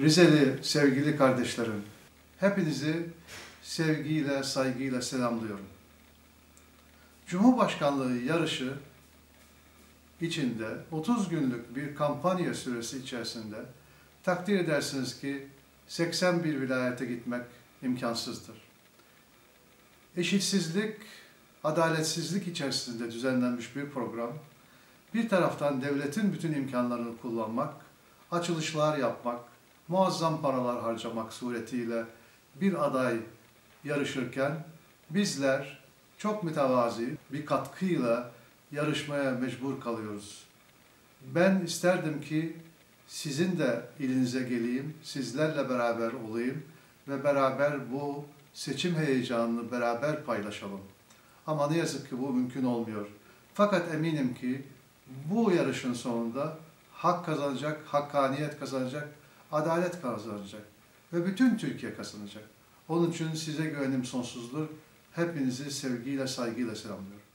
Rizeli sevgili kardeşlerim, hepinizi sevgiyle, saygıyla selamlıyorum. Cumhurbaşkanlığı yarışı içinde 30 günlük bir kampanya süresi içerisinde takdir edersiniz ki 81 vilayete gitmek imkansızdır. Eşitsizlik, adaletsizlik içerisinde düzenlenmiş bir program. Bir taraftan devletin bütün imkanlarını kullanmak, açılışlar yapmak, muazzam paralar harcamak suretiyle bir aday yarışırken bizler çok mütevazi bir katkıyla yarışmaya mecbur kalıyoruz. Ben isterdim ki sizin de ilinize geleyim, sizlerle beraber olayım ve beraber bu seçim heyecanını beraber paylaşalım. Ama ne yazık ki bu mümkün olmuyor. Fakat eminim ki bu yarışın sonunda hak kazanacak, hakkaniyet kazanacak, adalet kazanacak ve bütün Türkiye kazanacak. Onun için size güvenim sonsuzdur. Hepinizi sevgiyle, saygıyla selamlıyorum.